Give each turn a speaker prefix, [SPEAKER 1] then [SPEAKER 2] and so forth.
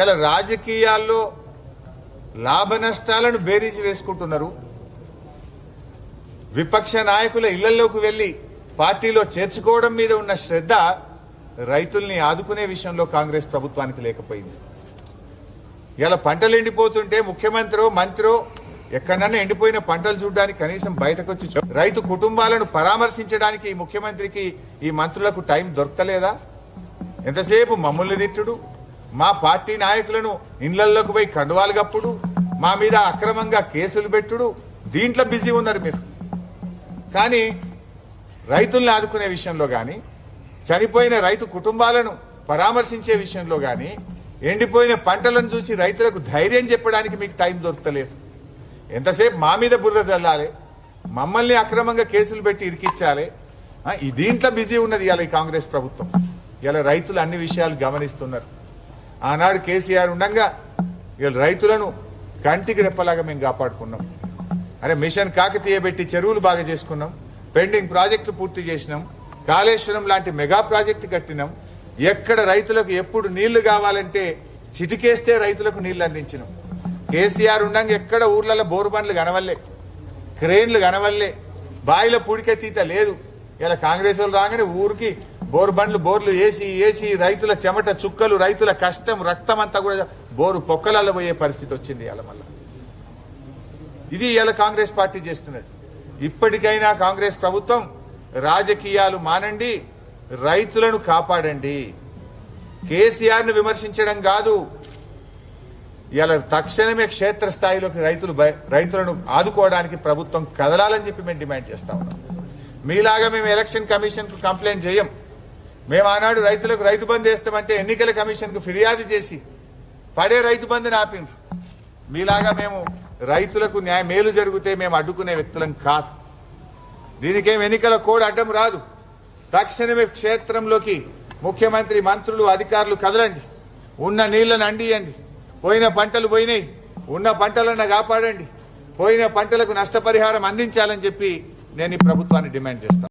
[SPEAKER 1] ఇలా రాజకీయాల్లో లాభ నష్టాలను బేరీజు వేసుకుంటున్నారు. విపక్ష నాయకుల ఇళ్ళలోకి వెళ్ళి పార్టీలో చేర్చుకోవడం మీద ఉన్న శ్రద్ధ రైతుల్ని ఆదుకునే విషయంలో కాంగ్రెస్ ప్రభుత్వానికి లేకపోయింది. ఇలా పంటలు ఎండిపోతుంటే ముఖ్యమంత్రో మంత్రో ఎక్కడన్నా ఎండిపోయిన పంటలు చూడడానికి కనీసం బయటకు వచ్చి రైతు కుటుంబాలను పరామర్శించడానికి ఈ ముఖ్యమంత్రికి ఈ మంత్రులకు టైం దొరకలేదా? ఎంతసేపు మమ్మల్ని తిట్టుడు? మా పార్టీ నాయకులను ఇండ్లలోకి పోయి కండువాలు గప్పుడు మా మీద అక్రమంగా కేసులు పెట్టుడు దీంట్లో బిజీ ఉన్నారు మీరు. కానీ రైతుల్ని ఆదుకునే విషయంలో కానీ చనిపోయిన రైతు కుటుంబాలను పరామర్శించే విషయంలో కానీ ఎండిపోయిన పంటలను చూసి రైతులకు ధైర్యం చెప్పడానికి మీకు టైం దొరకలేదు. ఎంతసేపు మా మీద బురద చల్లాలి మమ్మల్ని అక్రమంగా కేసులు పెట్టి ఇరికిచ్చాలి ఈ దీంట్లో బిజీ ఉన్నది ఇవాళ ఈ కాంగ్రెస్ ప్రభుత్వం. ఇలా రైతులు అన్ని విషయాలు గమనిస్తున్నారు. ఆనాడు కేసీఆర్ ఉండగా ఇవాళ రైతులను కంటికి రెప్పలాగా మేము కాపాడుకున్నాం. అరే మిషన్ కాకతీయ పెట్టి చెరువులు బాగా చేసుకున్నాం. పెండింగ్ ప్రాజెక్టులు పూర్తి చేసినాం. కాళేశ్వరం లాంటి మెగా ప్రాజెక్టు కట్టినాం. ఎక్కడ రైతులకు ఎప్పుడు నీళ్ళు కావాలంటే చిటికేస్తే రైతులకు నీళ్ళు అందించినాం. కేసీఆర్ ఉండంగా ఎక్కడ ఊర్లలో బోరు బండ్లు కనవల్లే క్రేన్లు కనవల్లే బాయిల తీత లేదు. ఇలా కాంగ్రెస్ వాళ్ళు రాగానే ఊరికి బోరు బండ్లు బోర్లు వేసి వేసి రైతుల చెమట చుక్కలు రైతుల కష్టం రక్తం అంతా కూడా బోరు పొక్కలలో పోయే పరిస్థితి వచ్చింది ఇలా మళ్ళా. ఇది ఇలా కాంగ్రెస్ పార్టీ చేస్తున్నది. ఇప్పటికైనా కాంగ్రెస్ ప్రభుత్వం రాజకీయాలు మానండి రైతులను కాపాడండి. కేసీఆర్ను విమర్శించడం కాదు. ఇలా తక్షణమే క్షేత్రస్థాయిలోకి రైతులు రైతులను ఆదుకోవడానికి ప్రభుత్వం కదలాలని చెప్పి మేము డిమాండ్ చేస్తా ఉన్నాం. మీలాగా మేము ఎలక్షన్ కమిషన్కు కంప్లైంట్ చేయం మేము ఆనాడు రైతులకు రైతు బంధు వేస్తామంటే ఎన్నికల కమిషన్కు ఫిర్యాదు చేసి పడే రైతు బంధుని ఆపిండ్రు. మీలాగా మేము రైతులకు న్యాయ మేలు జరిగితే మేము అడ్డుకునే వ్యక్తులం కాదు. దీనికేం ఎన్నికల కోడ్ అడ్డం రాదు. తక్షణమే క్షేత్రంలోకి ముఖ్యమంత్రి మంత్రులు అధికారులు కదలండి. ఉన్న నీళ్ళను అండియండి. పోయిన పంటలు పోయినాయి. ఉన్న పంటలను కాపాడండి. పోయిన పంటలకు నష్టపరిహారం అందించాలని చెప్పి నేను ఈ ప్రభుత్వాన్ని డిమాండ్ చేస్తాను